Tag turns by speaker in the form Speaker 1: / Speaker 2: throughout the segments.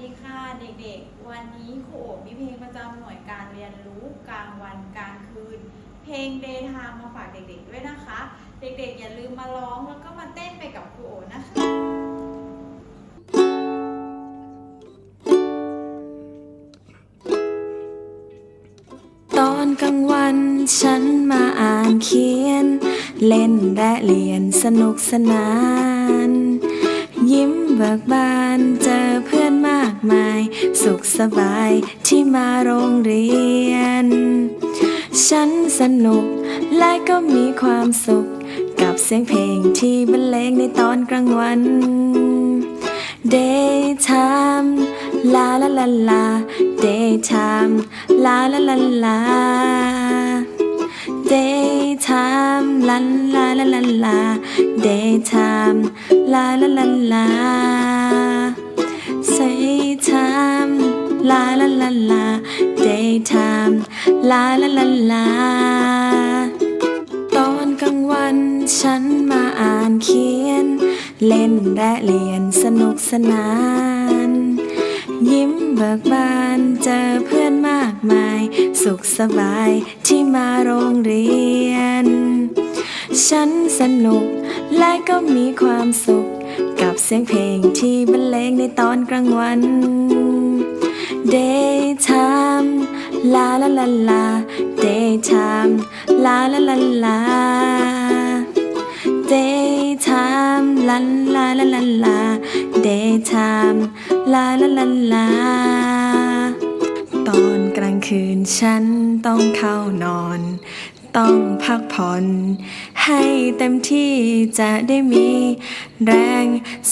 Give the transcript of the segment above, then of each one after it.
Speaker 1: ดีค่ะเด็กๆ วันนี้ครูโอบมีเพลงประจำหน่วยการเรียนรู้กลางวันกลางคืน เพลงเดย์ไทม์มาฝากเด็กๆด้วยนะคะ เด็กๆ อย่าลืมมาร้องแล้วก็มาเต้นไปกับครูโอนะคะ
Speaker 2: ตอนกลางวันฉันมาอ่านเขียน เล่นและเรียนสนุกสนาน ยิ้มเบิกบานเจอ สุขสบายที่มาโรงเรียน ฉันสนุกและก็มีความสุข กับเสียงเพลงที่บรรเลงในตอนกลางวัน Daytime la la la la Daytime la la la la Daytime la la la la la Daytime la la la la Daytime Daytime la la la la ตอนกลางวันฉันมาอ่านเขียน เล่นและเรียนสนุกสนาน ยิ้มเบิกบานเจอเพื่อนมากมาย สุขสบายที่มาโรงเรียน ฉันสนุกและก็มีความสุข กับเสียงเพลงที่บรรเลงในตอนกลางวัน Daytime la la la la Daytime la la la la Daytime la la la la la Daytime la la la la ตอนกลางคืนฉันต้องเข้านอน ต้องพักผ่อน ให้เต็มที่จะได้มี แรง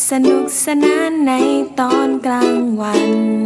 Speaker 2: สนุกสนานในตอนกลางวัน